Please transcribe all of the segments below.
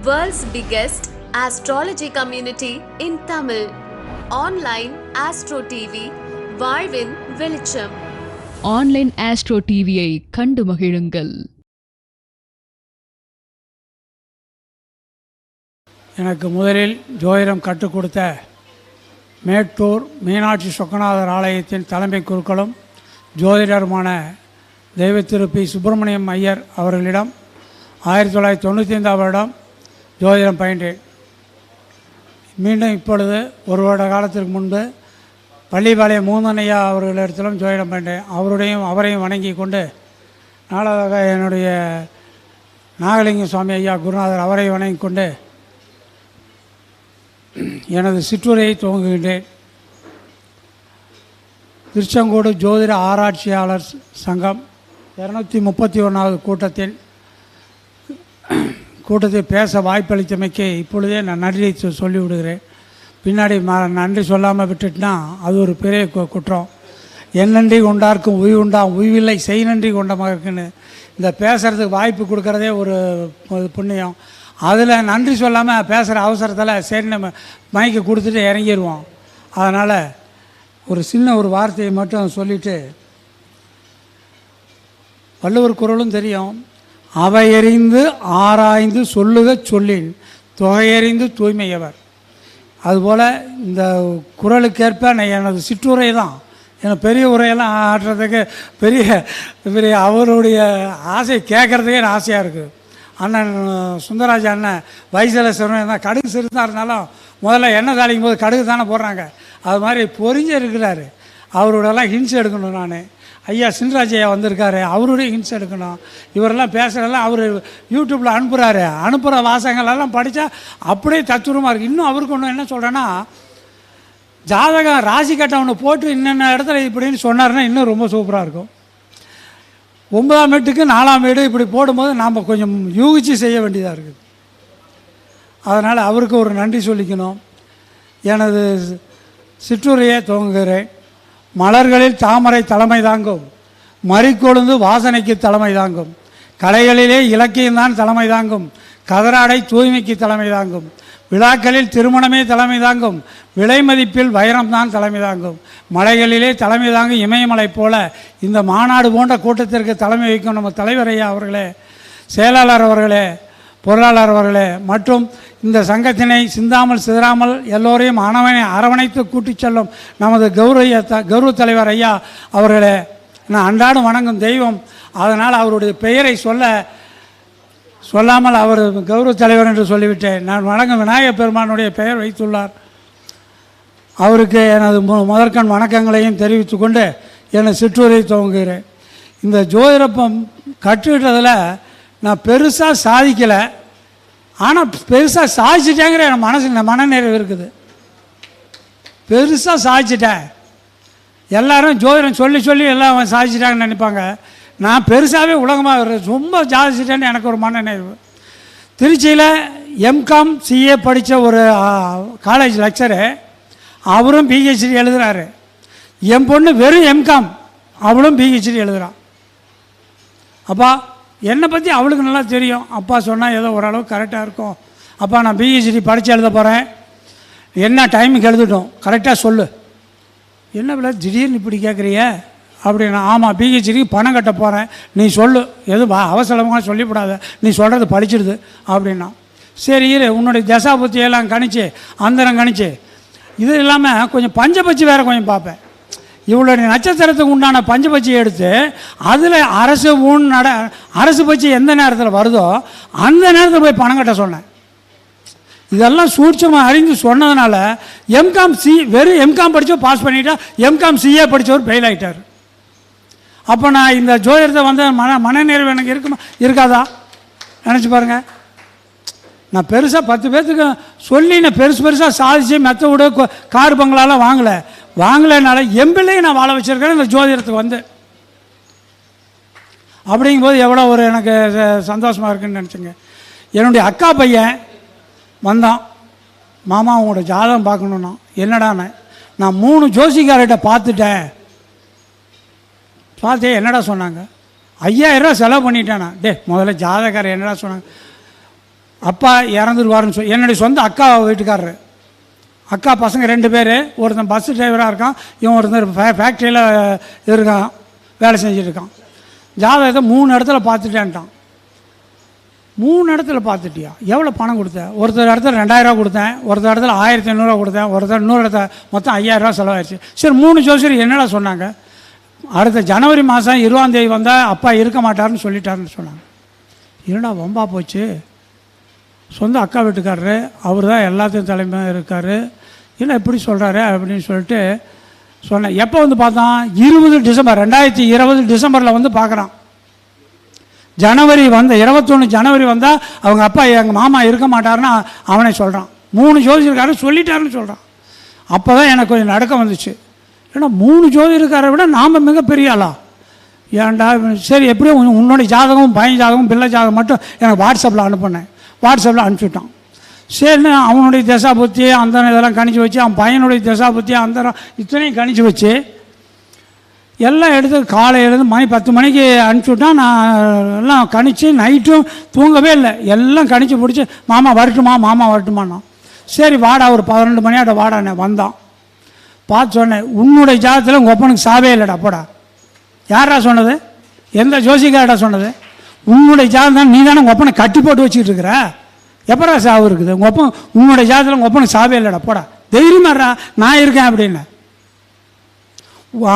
World's biggest astrology community in Tamil. Online Astro TV, வாழ்வின் வெளிச்சம் online astro டிவியை கண்டு மகிழுங்கள். எனக்கு முதலில் ஜோதிடம் கற்றுக் கொடுத்த மேட்டூர் மீனாட்சி சொக்கநாதர் ஆலயத்தின் தலைமை குருக்களும் ஜோதிடருமான தெய்வ திரு பி. சுப்பிரமணியம் ஐயர் அவர்களிடம் ஆயிரத்தி தொள்ளாயிரத்தி தொண்ணூற்றி ஐந்தாம் வருடம் ஜோதிடம் பயின்றேன் மீண்டும் இப்பொழுது ஒரு வருட காலத்திற்கு முன்பு பள்ளிப்பாளையம் மூந்தனையா அவர்களிடத்திலும் ஜோதிடம் பயின்றேன் அவருடையும் அவரையும் வணங்கி கொண்டு நாளாக என்னுடைய நாகலிங்க சுவாமி ஐயா குருநாதர் அவரை வணங்கி கொண்டு எனது சிற்றுரையை துவங்குகின்றேன். திருச்செங்கோடு ஜோதிட ஆராய்ச்சியாளர் சங்கம் இரநூத்தி முப்பத்தி ஒன்றாவது கூட்டத்தில் கூட்டத்தில் பேச வாய்ப்பளித்தமைக்கு இப்பொழுதே நான் நன்றி சொல்லிவிடுகிறேன். பின்னாடி ம நன்றி சொல்லாமல் விட்டுட்டுனா அது ஒரு பெரிய கு- குற்றம். என் நன்றி கொண்டார்க்கும் உய் உண்டாம் உய்வில்லை செய் நன்றி கொண்ட மகக்குன்னு இந்த பேசுகிறதுக்கு வாய்ப்பு கொடுக்குறதே ஒரு ஒரு புண்ணியம். அதில் நன்றி சொல்லாமல் பேசுகிற அவசரத்தில் சரி நம்ம மைக்கு கொடுத்துட்டு இறங்கிடுவோம் அதனால் ஒரு சின்ன ஒரு வார்த்தையை மட்டும் சொல்லிவிட்டு வள்ளுவர் குரலும் தெரியும். அவையறிந்து ஆராய்ந்து சொல்லுக சொல்லின். தொகையறிந்து தூய்மையவர். அதுபோல் இந்த குரலுக்கேற்ப நான் எனது சிற்றுரை தான். எனக்கு பெரிய உரையெல்லாம் ஆட்டுறதுக்கு பெரிய பெரிய அவருடைய ஆசை கேட்குறதுக்கே எனக்கு ஆசையாக இருக்குது அண்ணன் சுந்தராஜ அண்ணன் வைசல சிறுவன் தான் கடுகு சிறுதாக இருந்தாலும் முதல்ல எண்ணெய் தாளிக்கும் போது கடுகு தானே போடுறாங்க. அது மாதிரி பொறிஞ்சு இருக்கிறாரு. அவரோடலாம் ஹின்ஸ் எடுக்கணும் நான். ஐயா சின்ராஜ் ஐயா வந்திருக்காரு. அவருடைய ஹின்ஸ் எடுக்கணும். இவரெல்லாம் பேசுகிறதெல்லாம் அவர் யூடியூப்பில் அனுப்புகிறாரு அனுப்புகிற வாசகங்களெல்லாம் படித்தா அப்படியே தத்துவமாக இருக்குது இன்னும் அவருக்கு ஒன்று என்ன சொல்கிறேன்னா ஜாதகம் ராசி கட்டவனை போட்டு இன்னென்ன இடத்துல இப்படின்னு சொன்னாருன்னா இன்னும் ரொம்ப சூப்பராக இருக்கும். ஒன்பதாம் வீட்டுக்கு நாலாம் வீடு இப்படி போடும்போது நாம் கொஞ்சம் யூகிச்சு செய்ய வேண்டியதாக இருக்குது. அதனால் அவருக்கு ஒரு நன்றி சொல்லிக்கணும். எனது சிற்றுரையை துவங்குகிறேன். மலர்களில் தாமரை தலைமை தாங்கும். மறிக்கொழுந்து வாசனைக்கு தலைமை தாங்கும். கலைகளிலே இலக்கியம்தான் தலைமை தாங்கும். கதராடை தூய்மைக்கு தலைமை தாங்கும். விழாக்களில் திருமணமே தலைமை தாங்கும். விலை மதிப்பில் வைரம்தான் தலைமை தாங்கும். மலைகளிலே தலைமை தாங்கும் இமயமலை போல இந்த மாநாடு போன்ற கூட்டத்திற்கு தலைமை வைக்கும் நம்ம தலைவர் ஐயா அவர்களே செயலாளர் அவர்களே பொருளாளர் அவர்களே மற்றும் இந்த சங்கத்தினை சிந்தாமல் சிதறாமல் எல்லோரையும் அணவனை அரவணைத்து கூட்டிச் செல்லும் நமது கௌரவ த- கௌரவ தலைவர் ஐயா அவர்களை நான் அன்றாடம் வணங்கும் தெய்வம். அதனால் அவருடைய பெயரை சொல்ல சொல்லாமல் அவர் கௌரவ தலைவர் என்று சொல்லிவிட்டேன். நான் வணங்கும் விநாயகப் பெருமானுடைய பெயர் வைத்துள்ளார். அவருக்கு எனது மு- முதற்கண் வணக்கங்களையும் தெரிவித்து கொண்டு எனது சிற்றூரை துவங்குகிறேன். இந்த ஜோதிடப்பம் கற்றுக்கிட்டதில் நான் பெருசாக சாதிக்கலை. ஆனால் பெருசாக சாதிச்சிட்டேங்கிற என் மனசு மனநிறைவு இருக்குது. பெருசாக சாதிச்சிட்டேன் எல்லாரும் ஜோதிடம் சொல்லி சொல்லி எல்லாம் அவன் சாதிச்சிட்டாங்கன்னு நினைப்பாங்க. நான் பெருசாகவே உலகமாக ரொம்ப சாதிச்சிட்டேன்னு எனக்கு ஒரு மனநிறைவு. திருச்சியில் எம்காம் சிஏ படித்த ஒரு காலேஜ் லெக்சரு அவரும் பிஹெச்டி எழுதுகிறாரு என் பொண்ணு வெறும் எம்காம் அவளும் பிஹெச்டி எழுதுகிறான் அப்பா என்னை பற்றி அவளுக்கு நல்லா தெரியும். அப்பா சொன்னால் ஏதோ ஓரளவு கரெக்டாக இருக்கும். அப்பா நான் பிஹெச்டி படித்து எழுத போகிறேன் என்ன டைமுக்கு எழுதிட்டோம். கரெக்டாக சொல்லு. என்ன பிள்ளை திடீர்னு இப்படி கேட்குறிய அப்படின்னா ஆமாம் பிஹெச்டிக்கு பணம் கட்ட போகிறேன் நீ சொல்லு. எதுவும் அவசரமாக சொல்லிவிடாத. நீ சொல்கிறது படிச்சிடுது அப்படின்னா. சரி இரு. உன்னுடைய தசா புத்தியெல்லாம் கணிச்சு அந்தரம் கணிச்சு. இது இல்லாமல் கொஞ்சம் பஞ்சபட்சி வேறு கொஞ்சம் பார்ப்பேன். இவளுடைய நட்சத்திரத்துக்கு உண்டான பஞ்சபட்சியை எடுத்து அதில் அரசு ஊன் நட அரசு பட்சி எந்த நேரத்தில் வருதோ அந்த நேரத்தில் போய் பணம் கட்ட சொன்னேன். இதெல்லாம் சூட்சமாக அறிந்து சொன்னதுனால எம்காம் சி வெறும் எம்காம் படித்தோ பாஸ் பண்ணிட்டா எம்காம் சிஏ படித்தவர் ஃபெயில் ஆகிட்டார் அப்போ நான் இந்த ஜோதிடத்தை வந்து மன மனநிறைவு எனக்கு இருக்குமா இருக்காதா? நினச்சி பாருங்க. நான் பெருசாக பத்து பேர்த்துக்கு சொல்லி நான் பெருசு பெருசாக சாதிச்சு மெத்த விட கார் பங்களாலாம் வாங்கலை. வாங்கலைனால எம்பிள்ளையும் நான் வாழ வச்சுருக்கேன் இந்த ஜோதிடத்துக்கு வந்து. அப்படிங்கும்போது எவ்வளோ ஒரு எனக்கு சந்தோஷமாக இருக்குன்னு நினச்சிங்க. என்னுடைய அக்கா பையன் வந்தான். மாமா உங்களோட ஜாதகம் பார்க்கணுன்னா என்னடான்னு நான் மூணு ஜோசிக்கார்கிட்ட பார்த்துட்டேன். பார்த்தே என்னடா சொன்னாங்க? ஐயாயிரரூவா செலவு பண்ணிட்டேண்ணா டே முதல்ல ஜாதகர் என்னடா சொன்னாங்க? அப்பா இறந்துருவாருன்னு சொ என்னுடைய சொந்த அக்கா வீட்டுக்காரரு. அக்கா பசங்க ரெண்டு பேர் ஒருத்தன் பஸ் டிரைவராக இருக்கான் இவன் ஒருத்தர் ஃபே ஃபேக்ட்ரியில் இருக்கான் வேலை செஞ்சுருக்கான் இருக்கான். ஜாதகத்தை மூணு இடத்துல பார்த்துட்டேன்ட்டான். மூணு இடத்துல பார்த்துட்டியா? எவ்வளோ பணம் கொடுத்தேன் ஒருத்தர் இடத்துல ரெண்டாயிரரூவா கொடுத்தேன் ஒருத்தர் இடத்துல ஆயிரத்தி ஐநூறுரூவா கொடுத்தேன் ஒருத்தர் இன்னொரு இடத்துல மொத்தம் ஐயாயிரரூவா செலவாயிடுச்சு சரி மூணு ஜோசியர் என்னடா சொன்னாங்க? அடுத்த ஜனவரி மாதம் இருபதாந்தேதி வந்தால் அப்பா இருக்க மாட்டாருன்னு சொல்லிட்டாருன்னு சொன்னாங்க. என்னடா வம்பா போச்சு? சொந்த அக்கா வீட்டுக்காரரு அவர் தான் எல்லாத்தையும் தலைமையாக இருக்கார். என்ன இப்படி சொல்கிறாரு அப்படின்னு சொல்லிட்டு சொன்னேன். எப்போ வந்து பார்த்தான்? இருபது டிசம்பர் ரெண்டாயிரத்தி இருபது டிசம்பரில் வந்து பார்க்குறான். ஜனவரி வந்த இருபத்தொன்று ஜனவரி வந்தால் அவங்க அப்பா எங்கள் மாமா இருக்க மாட்டாருன்னு அவனே சொல்கிறான் மூணு ஜோதியிருக்காரு சொல்லிட்டாருன்னு சொல்கிறான் அப்போ தான் எனக்கு கொஞ்சம் நடக்கம் வந்துச்சு. ஏன்னா மூணு ஜோதியிருக்காரை விட நாம் மிகப்பெரிய ஆளா? ஏன்டா சரி எப்படியும் உன்னோட ஜாதகம் பையன் ஜாதகம் பிள்ளை ஜாதகம் மட்டும் எனக்கு வாட்ஸ்அப்பில் அனுப்புனேன். வாட்ஸ்அப்பில் அனுப்பிச்சுட்டான். சரின்னு அவனுடைய திசா புத்தி அந்த இதெல்லாம் கணிச்சு வச்சு அவன் பையனுடைய திசா புத்தி அந்த இத்தனையும் கணிச்சு வச்சு எல்லாம் எடுத்து காலையிலேருந்து மணி பத்து மணிக்கு அனுப்பிச்சுட்டான். நான் எல்லாம் கணிச்சு நைட்டும் தூங்கவே இல்லை. எல்லாம் கணிச்சு பிடிச்சி மாமா வரட்டுமா மாமா வரட்டுமான்னா சரி வாடா ஒரு பதினெண்டு மணியாட்ட வாடாண்ணே வந்தான். பார்த்து சொன்னேன் உன்னுடைய ஜாதத்தில் உங்கள் ஒப்பனுக்கு சாவே இல்லைடா போடா. யாரா சொன்னது? எந்த ஜோசிக்காரடா சொன்னது? உன்னுடைய ஜாதகம் நீ தானே உங்கள் ஒப்பனை கட்டி போட்டு வச்சுட்டு இருக்கிற? எப்படா சாவு இருக்குது? உங்கள் ஒப்பன் உன்னுடைய ஜாதத்தில் உங்கள் ஒப்பனை சாவே இல்லைடா போடா. தைரியமாடா நான் இருக்கேன் அப்படின்னு.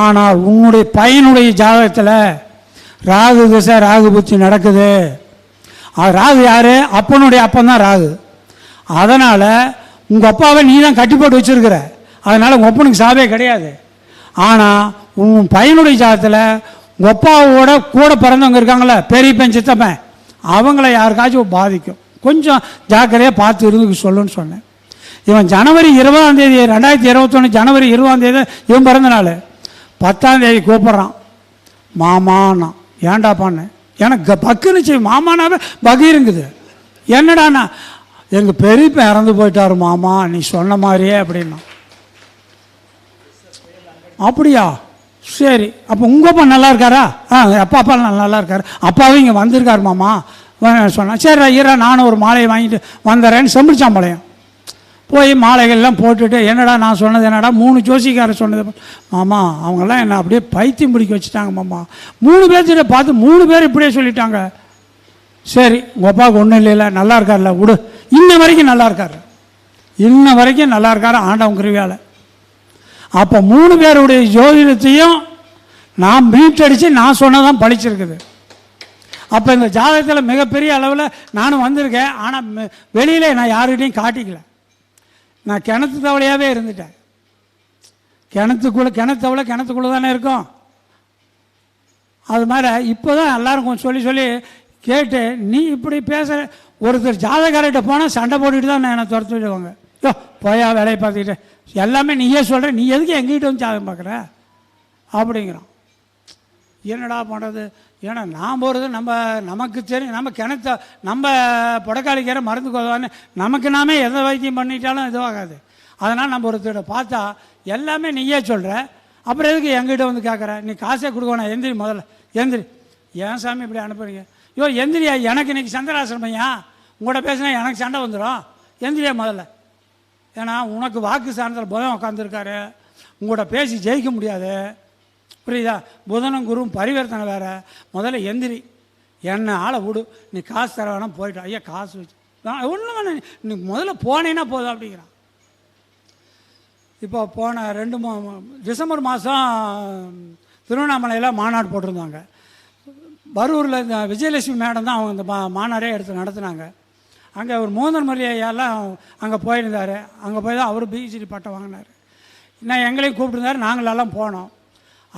ஆனால் உன்னுடைய பையனுடைய ஜாதகத்தில் ராகு திசை ராகு புத்தி நடக்குது. அது ராகு யார்? அப்பனுடைய அப்பன் தான் ராகு. அதனால் உங்கள் அப்பாவை நீ தான் கட்டி போட்டு வச்சுருக்கிற. அதனால் உங்கள் ஒப்பனுக்கு சாவே கிடையாது. ஆனால் உன் பையனுடைய ஜாதகத்தில் உங்கள் அப்பாவோட கூட பிறந்தவங்க இருக்காங்களே பெரியப்பன் சித்தப்பன் அவங்கள யாருக்காச்சும் பாதிக்கும். கொஞ்சம் ஜாக்கிரதையாக பார்த்து இருந்து சொல்லுன்னு சொன்னேன். இவன் ஜனவரி இருபதாம் தேதி ரெண்டாயிரத்தி இருபத்தொன்று ஜனவரி இருபதாம் தேதி இவன் பிறந்த நாள். பத்தாம் தேதி கூப்பிட்றான். மாமானா. ஏண்டாப்பான்னு எனக்கு பக்குனுச்சு மாமானாவே மாமானாவே பகீருங்குது. என்னடாண்ணா? எங்கள் பெரியப்பன் இறந்து போயிட்டாரு மாமா நீ சொன்ன மாதிரியே அப்படின்னா. அப்படியா? சரி அப்போ உங்கள் அப்பா நல்லா இருக்காரா? ஆ அப்பா அப்பா நல்லா இருக்காரு. அப்பாவும் இங்கே வந்திருக்காரு மாமா. சொன்னான் சரி ஈரா நானும் ஒரு மாலையை வாங்கிட்டு வந்துடுறேன்னு செம்பிச்சாம்பாளையம் போய் மாலைகள்லாம் போட்டுட்டு என்னடா நான் சொன்னது என்னடா? மூணு ஜோசிக்காரர் சொன்னது. மாமா அவங்கெல்லாம் என்னை அப்படியே பைத்தியம் பிடிக்க வச்சுட்டாங்க மாமா. மூணு பேர்த்திட்ட பார்த்து மூணு பேர் இப்படியே சொல்லிட்டாங்க. சரி உங்கள் அப்பாவுக்கு ஒன்றும் இல்லைல்ல நல்லா இருக்கார்ல விடு. இன்ன வரைக்கும் நல்லா இருக்காரு. இன்ன வரைக்கும் நல்லா இருக்கார் ஆண்டவன் கிருவியால் அப்போ மூணு பேருடைய ஜோதிடத்தையும் நான் மீட்டடித்து நான் சொன்னதான் பழிச்சிருக்குது. அப்போ இந்த ஜாதகத்தில் மிகப்பெரிய அளவில் நானும் வந்திருக்கேன். ஆனால் வெளியில் நான் யாருக்கிட்டையும் காட்டிக்கல. நான் கிணத்து தவளையாகவே இருந்துட்டேன். கிணத்துக்குள்ளே கிணத்தவளை கிணத்துக்குள்ளே தானே இருக்கும். அது மாதிரி இப்போ தான் எல்லோரும் கொஞ்சம் சொல்லி சொல்லி கேட்டு நீ இப்படி பேசுகிற ஒருத்தர் ஜாதகார்கிட்ட போனால் சண்டை போட்டுக்கிட்டு தான் நான் என்னை துரத்து விடுவாங்க. யோ போயா வேலையை பார்த்துக்கிட்டேன் எல்லாமே நீயே சொல்கிற நீ எதுக்கு எங்ககிட்ட வந்து ஜாதகம் பார்க்குற? அப்படிங்கிறோம். என்னடா பண்ணுறது ஏன்னா நான் போகிறது நம்ம நமக்கு தெரியும் நம்ம கிணத்த நம்ம புடக்காளிக்கிற மருந்து கொதவான்னு நமக்கு நாமே எதை வைத்தியம் பண்ணிட்டாலும் இதுவாகாது. அதனால் நம்ம ஒருத்தரோட பார்த்தா எல்லாமே நீயே சொல்கிற அப்புறம் எதுக்கு எங்கிட்ட வந்து கேட்குற? நீ காசே கொடுக்கணும் எந்திரி முதல்ல எந்திரி. ஏன் சாமி இப்படி அனுப்புறீங்க? ஐயோ எந்திரியா? எனக்கு இன்றைக்கி சந்திராசிரமையா உங்கள்கிட்ட பேசினா எனக்கு சண்டை வந்துடும். எந்திரியா முதல்ல. ஏன்னா உனக்கு வாக்கு சார்ந்த புதன் உட்காந்துருக்காரு உங்கள்கிட்ட பேசி ஜெயிக்க முடியாது. புரியுதா? புதனும் குருவும் பரிவர்த்தனை வேறு. முதல்ல எந்திரி. என்ன ஆளை விடு. நீ காசு தர வேணாம் போயிட்டா ஐயா காசு வச்சு. ஒன்றும் வேணாம். நீ முதல்ல போனேன்னா போதும் அப்படிங்கிறான். இப்போ போன ரெண்டு மா டிசம்பர் மாதம் திருவண்ணாமலையில் மாநாடு போட்டிருந்தாங்க. பரூரில் இந்த விஜயலட்சுமி மேடம் தான் அவங்க இந்த மா மாநாடே எடுத்து நடத்துனாங்க. அங்கே ஒரு மோதன் மல்லி அங்கே போயிருந்தார். அங்கே போய் தான் அவர் பிஹெச்டி பட்டம் வாங்கினார். நான் எங்களையும் கூப்பிட்டுருந்தார். நாங்களெல்லாம் போனோம்.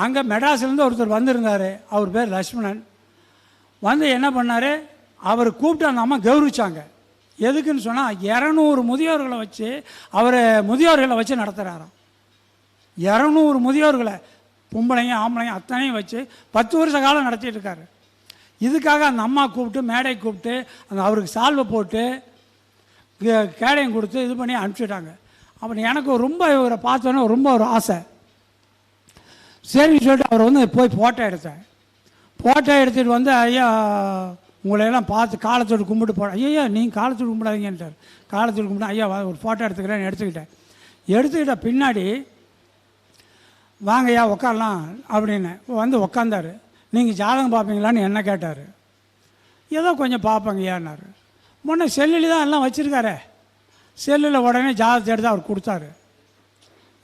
அங்கே மெட்ராஸ்லேருந்து ஒருத்தர் வந்திருந்தார். அவர் பேர் லக்ஷ்மணன். வந்து என்ன பண்ணார்? அவர் கூப்பிட்டு அந்த அம்மா கௌரவிச்சாங்க. எதுக்குன்னு சொன்னால் இரநூறு முதியோர்களை வச்சு அவர் முதியோர்களை வச்சு நடத்துகிறாராம் இரநூறு முதியோர்களை பொம்பளைங்க ஆம்பளைங்க அத்தனையும் வச்சு பத்து வருஷ காலம் நடத்திட்டு இருக்காரு. இதுக்காக அந்த அம்மா கூப்பிட்டு மேடை கூப்பிட்டு அந்த அவருக்கு சால்வை போட்டு கே- கொடுத்து இது பண்ணி அனுப்பிச்சிட்டாங்க. அப்புறம் எனக்கு ரொம்ப இவரை பார்த்தோன்னே ரொம்ப ஒரு ஆசை. சரின்னு சொல்லிட்டு அவர் வந்து போய் ஃபோட்டோ எடுத்தேன். ஃபோட்டோ எடுத்துகிட்டு வந்து ஐயா உங்களையெல்லாம் பார்த்து காலத்தோடு கும்பிட்டு போட ஐயா நீங்கள் காலத்தோடு கும்பிடாதீங்கன்ட்டார். காலத்தோடு கும்பிட்டு ஐயா ஒரு ஃபோட்டோ எடுத்துக்கிறேன்னு எடுத்துக்கிட்டேன். எடுத்துக்கிட்ட பின்னாடி வாங்கய்யா உக்காரலாம் அப்படின்னு வந்து உக்காந்தார். நீங்கள் ஜாதகம் பார்ப்பீங்களான்னு என்ன கேட்டார். ஏதோ கொஞ்சம் பார்ப்பங்கய்யான்னாரு முன்ன செல்லில் தான் எல்லாம் வச்சுருக்காரு. செல்லில் உடனே ஜாதகத்தை எடுத்து அவர் கொடுத்தாரு.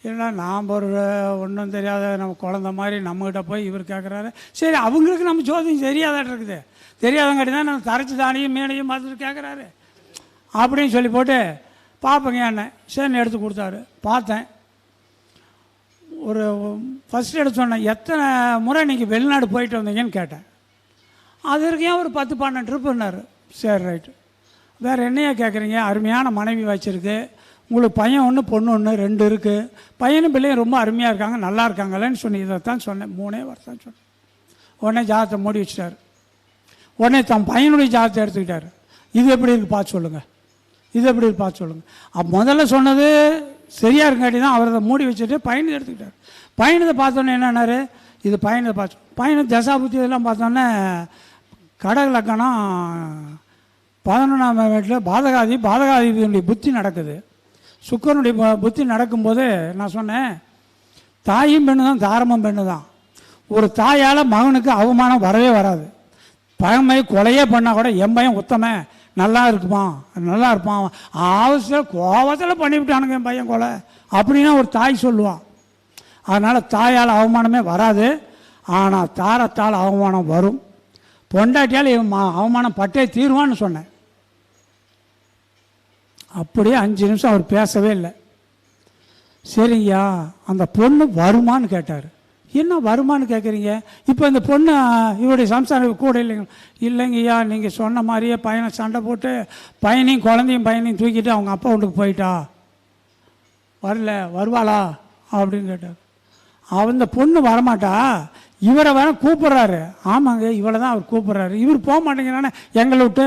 ஏன்னா நாம் ஒரு ஒன்றும் தெரியாத நம்ம குழந்த மாதிரி நம்மக்கிட்ட போய் இவர் கேட்குறாரு சரி அவங்களுக்கு நம்ம ஜோதியம் தெரியாதாட்டு இருக்குது. தெரியாதங்காட்டி தான் நம்ம தரைச்சி தானியும் மீனையும் பார்த்துட்டு கேட்குறாரு அப்படின்னு சொல்லி போட்டு பார்ப்பேங்க என்ன சரின்னு எடுத்து கொடுத்தாரு. பார்த்தேன். ஒரு ஃபஸ்ட் எடுத்து சொன்னேன் எத்தனை முறை நீங்கள் வெளிநாடு போயிட்டு வந்தீங்கன்னு கேட்டேன். அது ஏன் ஒரு பத்து பன்னெண்டு ட்ரிப்புன்னாரு சரி ரைட்டு வேறு என்னையா கேட்குறீங்க அருமையான மனைவி வச்சுருக்கு. உங்களுக்கு பையன் ஒன்று பொண்ணு ஒன்று ரெண்டு இருக்குது பையனும் பிள்ளையும் ரொம்ப அருமையாக இருக்காங்க நல்லா இருக்காங்களேன்னு சொல்லி இதை தான் சொன்னேன். மூணே வருஷம் சொன்னேன். உடனே ஜாதத்தை மூடி வச்சிட்டாரு. உடனே தன் பையனுடைய ஜாதத்தை எடுத்துக்கிட்டார். இது எப்படி இருக்குது பார்த்து சொல்லுங்கள் இது எப்படி இருக்குது பார்த்து சொல்லுங்கள் அப்போ முதல்ல சொன்னது சரியாக இருக்காட்டி தான் அவர் அதை மூடி வச்சுட்டு பயணத்தை எடுத்துக்கிட்டார். பயணத்தை பார்த்தோன்னே என்னன்னாரு இது பயணத்தை பார்த்து பயணம் தசாபுத்தி இதெல்லாம் பார்த்தோன்னே கடக லக்கணம் பதினொன்றாம் வீட்டில் பாதகாதி பாதகாதிபதியுடைய புத்தி நடக்குது. சுக்கரனுடைய புத்தி நடக்கும்போது நான் சொன்னேன் தாயும் பெண்ணு தான் தாரமும் பெண்ணு தான். ஒரு தாயால் மகனுக்கு அவமானம் வரவே வராது. பழமை கொலையே பண்ணால் கூட என் பையன் உத்தமன். நல்லா இருக்குமா நல்லா இருப்பான் அவசரம் கோபத்தில் பண்ணிவிட்டானுங்க என் பையன் கொலை. அப்படின்னா ஒரு தாய் சொல்லுவான். அதனால் தாயால் அவமானமே வராது. ஆனால் தாரத்தால் அவமானம் வரும். பொண்டாட்டியால் இவன் மா- அவமானம் பட்டே தீருவான்னு சொன்னேன். அப்படியே அஞ்சு நிமிஷம் அவர் பேசவே இல்லை. சரிங்கய்யா அந்த பொண்ணு வருமான்னு கேட்டார். என்ன வருமான்னு கேட்குறீங்க இப்போ இந்த பொண்ணு இவருடைய சம்சாரம் கூட இல்லைங்க. இல்லைங்கய்யா நீங்கள் சொன்ன மாதிரியே பையனை சண்டை போட்டு பையனையும் குழந்தையும் பையனையும் தூக்கிட்டு அவங்க அப்பா வீட்டுக்கு போயிட்டா? வரல வருவாளா? அப்படின்னு கேட்டார். அந்த பொண்ணு வரமாட்டா? இவரை வர கூப்பிட்றாரு. ஆமாங்க இவளை தான் அவர் கூப்பிட்றாரு. இவர் போக மாட்டேங்கிறானே எங்களை விட்டு?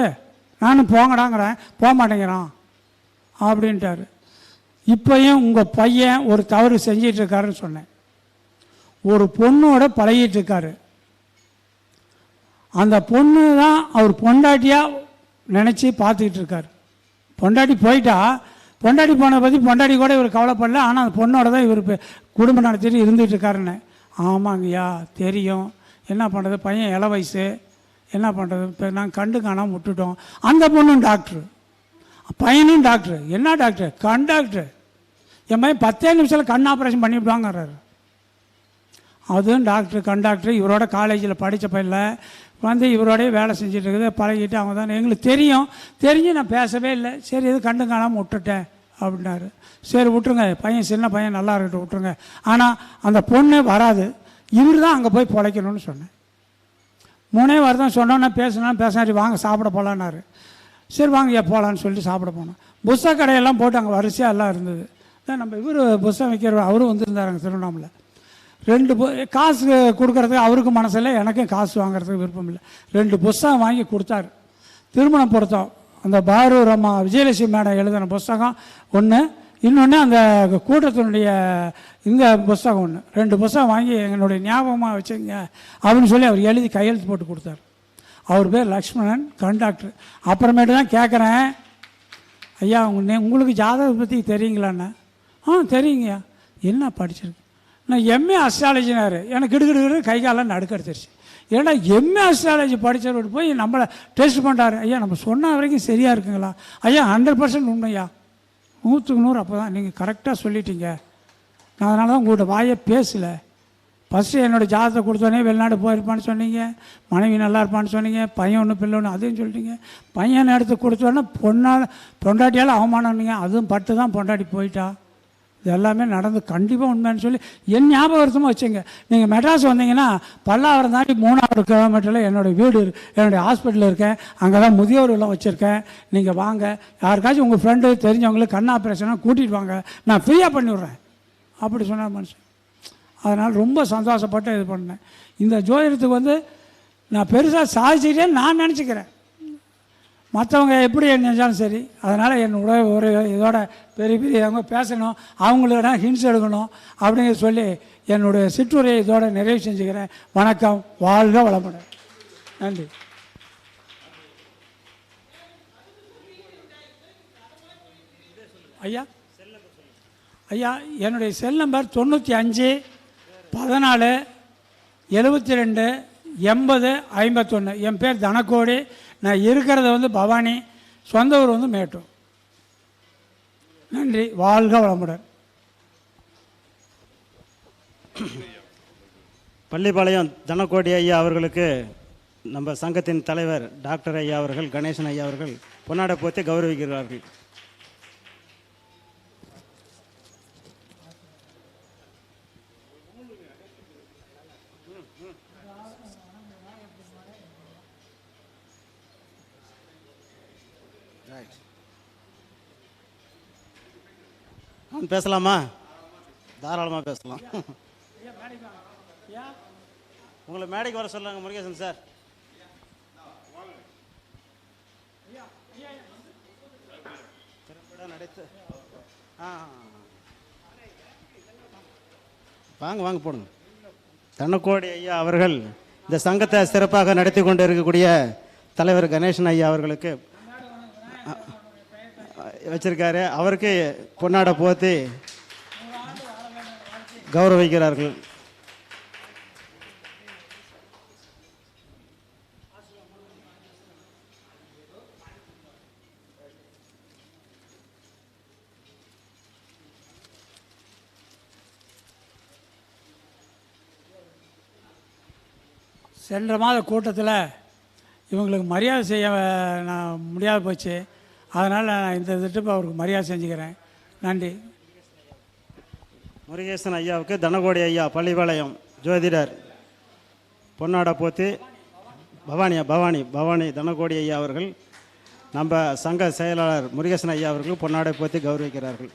நானும் போங்கடாங்கிறேன் போக மாட்டேங்கிறான். அப்படின்ட்டாரு. இப்போயும் உங்கள் பையன் ஒரு தவறு செஞ்சிட்ருக்காருன்னு சொன்னேன். ஒரு பொண்ணோட பழகிட்டு இருக்காரு அந்த பொண்ணு தான் அவர் பொண்டாட்டியாக நினச்சி பார்த்துக்கிட்டு இருக்கார் பொண்டாட்டி போயிட்டா பொண்டாட்டி போனதை பற்றி பொண்டாட்டி கூட இவர் கவலைப்படல ஆனால் அந்த பொண்ணோட தான் இவர் இப்ப குடும்பம் நடத்திட்டு இருந்துகிட்டு இருக்காருன்னு ஆமாங்கய்யா தெரியும். என்ன பண்ணுறது பையன் இள வயசு. என்ன பண்ணுறது இப்போ நாங்கள் கண்டு காணாமல் விட்டுட்டோம். அந்த பொண்ணும் டாக்டரு. பையனும் டாக்டர். என்ன டாக்டர்? கண் டாக்டர். என் பையன் பத்தே நிமிஷத்தில் கண் ஆப்ரேஷன் பண்ணிவிடுவாங்கிறாரு. அதுவும் டாக்டர் கண்டாக்டர் இவரோட காலேஜில் படித்த பையல வந்து இவரோடய வேலை செஞ்சுட்டு இருக்குது பழகிட்டு அவங்க தான். எங்களுக்கு தெரியும். தெரிஞ்சு நான் பேசவே இல்லை. சரி இது கண்டு காணாமல் விட்டுட்டேன் அப்படின்னாரு. சரி விட்டுருங்க. பையன் சின்ன பையன் நல்லா இருக்கட்டும் விட்டுருங்க. ஆனால் அந்த பொண்ணு வராது. இவர் தான் அங்கே போய் பிழைக்கணும்னு சொன்னேன். மூணே வாரம் தான் சொன்னோன்னா பேசினா பேசினாரு வாங்க சாப்பிட போகலான்னாரு சரி வாங்க ஐயா போகலான்னு சொல்லிட்டு சாப்பிட போனோம். புஸ்தக கடையெல்லாம் போட்டு அங்கே வரிசையாக எல்லாம் இருந்தது. தான் நம்ம இவர் புஸ்தகம் வைக்கிற அவரும் வந்திருந்தாருங்க திருவண்ணாமலை. ரெண்டு காசு கொடுக்கறதுக்கு அவருக்கும் மனசில்லை எனக்கும் காசு வாங்குறதுக்கு விருப்பம் இல்லை. ரெண்டு புஸ்தகம் வாங்கி கொடுத்தாரு. திருமணம் பொருத்தம். அந்த பாரூர் அம்மா விஜயலட்சுமி மேடம் எழுதின புஸ்தகம் ஒன்று இன்னொன்று அந்த கூட்டத்தினுடைய இந்த புஸ்தகம் ஒன்று ரெண்டு புஸ்தகம் வாங்கி என்னுடைய ஞாபகமாக வச்சுங்க அப்படின்னு சொல்லி அவர் எழுதி கையெழுத்து போட்டு கொடுத்தாரு. அவர் பேர் லக்ஷ்மணன் கண்டாக்டர் அப்புறமேட்டு தான் கேட்குறேன் ஐயா உங்க உங்களுக்கு ஜாதகத்தை பற்றி தெரியுங்களாண்ணா? ஆ தெரியுங்கய்யா. என்ன படிச்சிருக்கு? நான் எம்ஏ அஸ்ட்ராலஜினார் எனக்கு கிடுகிடு கை காலம் நடுக்கடுத்துருச்சு ஏன்னா எம்ஏ அஸ்ட்ராலஜி படித்தவர்கிட்ட போய் நம்மளை டெஸ்ட் பண்ணுறாரு ஐயா நம்ம சொன்ன வரைக்கும் சரியாக இருக்குங்களா? ஐயா ஹண்ட்ரட் பர்சன்ட் உண்மையா? நூற்றுக்கு நூறு அப்போ தான் நீங்கள் கரெக்டாக சொல்லிட்டீங்க. நான் அதனால தான் உங்கள்கிட்ட வாயே பேசலை. ஃபஸ்ட்டு என்னோடய ஜாதகத்தை கொடுத்தோன்னே வெளிநாடு போயிருப்பான்னு சொன்னீங்க. மனைவி நல்லா இருப்பான்னு சொன்னீங்க. பையன் ஒன்று பிள்ளை ஒன்று அதையும் சொல்லிட்டீங்க. பையனை எடுத்து கொடுத்தோன்னே பொண்ணால் பொண்டாட்டியால் அவமானம்னீங்க அதுவும் பட்டு தான் பொண்டாட்டி போயிட்டா. இது எல்லாமே நடந்து கண்டிப்பாக உண்மைன்னு சொல்லி என் ஞாபகத்தமாக வச்சுங்க. நீங்கள் மெட்ராஸ் வந்தீங்கன்னா பல்லாவரம் தாண்டி மூணாவது கிலோமீட்டரில் என்னோடய வீடு என்னுடைய ஹாஸ்பிட்டல் இருக்கேன். அங்கே தான் முதியோர் இல்லம் வச்சுருக்கேன். நீங்கள் வாங்க. யாருக்காச்சும் உங்கள் ஃப்ரெண்டு தெரிஞ்சவங்களுக்கு கண் ஆப்ரேஷனாக கூட்டிகிட்டு வாங்க. நான் ஃப்ரீயாக பண்ணிவிட்றேன் அப்படி சொன்னார் மனுஷன். அதனால் ரொம்ப சந்தோஷப்பட்டு இது பண்ணேன். இந்த ஜோதிடத்துக்கு வந்து நான் பெருசாக சாதிச்சுக்கிட்டேன்னு நான் நினச்சிக்கிறேன். மற்றவங்க எப்படி நினைச்சாலும் சரி அதனால் என் உடல் ஒரு இதோட பெரிய பெரிய அவங்க பேசணும் அவங்களோட ஹிண்ட்ஸ் எடுக்கணும் அப்படிங்க சொல்லி என்னுடைய சிற்றுரையை இதோட நிறைவு செஞ்சுக்கிறேன். வணக்கம் வாழ்க வளமுடன். நன்றி. ஐயா ஐயா என்னுடைய செல் நம்பர் தொண்ணூற்றி அஞ்சு பதினாலு எழுபத்தி ரெண்டு எண்பது ஐம்பத்தொன்று என் பேர் தனக்கோடி. நான் இருக்கிறது வந்து பவானி சொந்த ஊர் வந்து மேட்டூர். நன்றி. வாழ்க வளமுடன். பள்ளிப்பாளையம் தனக்கோடி ஐயா அவர்களுக்கு நம்ம சங்கத்தின் தலைவர் டாக்டர் ஐயா அவர்கள் கணேசன் ஐயா அவர்கள் பொன்னாடை போத்தி கௌரவிக்கிறார்கள். நான் பேசலாமா? தாராளமாக பேசலாம். உங்களை மேடைக்கு வர சொல்லுங்க முருகேசன் சார். நடித்து ஆ வாங்க வாங்க போடுங்க. தனக்கோடி ஐயா அவர்கள் இந்த சங்கத்தை சிறப்பாக நடத்தி கொண்டு இருக்கக்கூடிய தலைவர் கணேசன் ஐயா அவர்களுக்கு வச்சிருக்காரு. அவருக்கு பொன்னாடை போத்தி கௌரவிக்கிறார்கள். சென்ற மாத கூட்டத்தில் இவங்களுக்கு மரியாதை செய்ய நான் முடியாத போச்சு. அதனால் நான் இந்த திட்டத்தை அவருக்கு மரியாதை செஞ்சுக்கிறேன். நன்றி. முருகேசன் ஐயாவுக்கு தனகோடி ஐயா பள்ளிபாளையம் ஜோதிடர். பொன்னாடை போத்து பவானியா பவானி பவானி தனகோடி ஐயா அவர்கள் நம்ம சங்க செயலாளர் முருகேசன் ஐயா அவர்கள் பொன்னாடை போத்தி கௌரவிக்கிறார்கள்.